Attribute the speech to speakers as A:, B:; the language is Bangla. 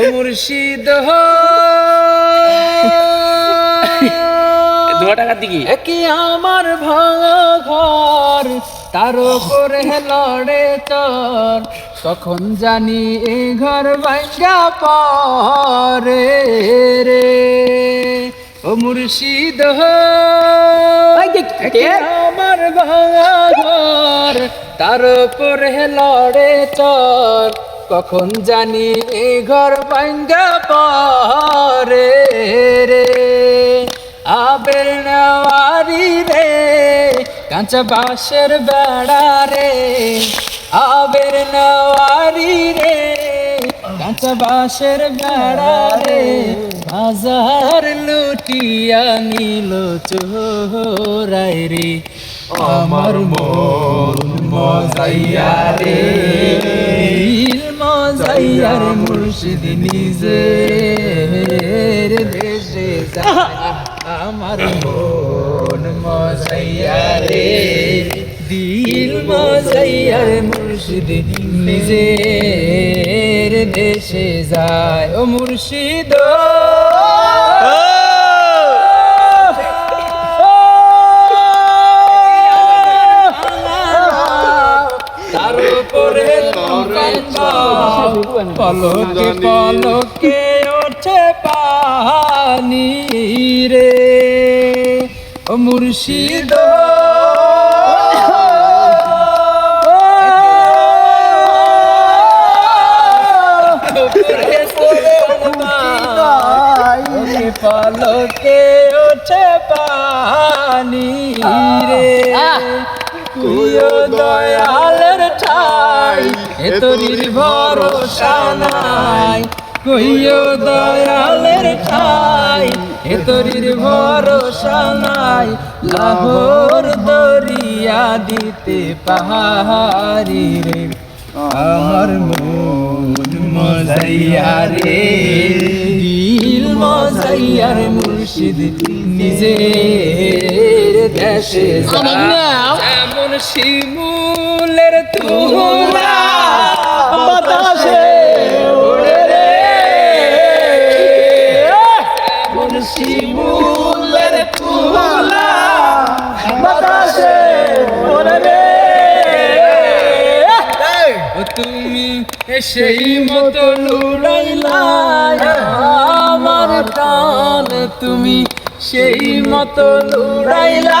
A: ও মুর্শিদ
B: দু টাকার দিকে?
A: কি আমার ভাঙা ঘর? তার উপরে লড়ে চর। তখন জানি এ ঘর ভাঙ্গা পরে রে। ও মুর্শিদ আমার ভাঙা ঘর? তার উপরে লড়ে চর। কখন জানি এ ঘর ভাঙ্গা পরে রে? আবের নেওয়ারি রে, কাঁচা বাঁশের বেড়া রে। আবের নেওয়ারি রে, কাঁচা বাঁশের বেড়া রে। বাজার লুটিয়া নিল চোরাই রে। আমার মন মজাইয়া রে। রে নিজে দেশে আমার মন মজাইয়া রে। দিল মজাইয়া রে মুর্শিদ নিজের দেশে যায়। ও মুর্শিদ উপরে পলকে পলকে ওঠে পানি রে। ও মুর্শিদ। পলকে ওঠে পানি রে। দয়ালের ঠাই এত নির্ভরসা নাই। কইও দয়ালের ঠাই এত নির্ভরসা নাই। লাহোর দরিয়া দিতে পাহাড়ি রে, আমার মন মজাইয়া রে। দিল মজাইয়া রে মুর্শিদ নিজের দেশে। শিমুলের তুলা। বাতাসে ওড়ে রে। শিমুলের তুলা। বাতাসে ওড়ে রে। ও তুমি সেই মতো লুড়াইলা। আমার প্রাণ তুমি সেই মতো লুড়াইলা।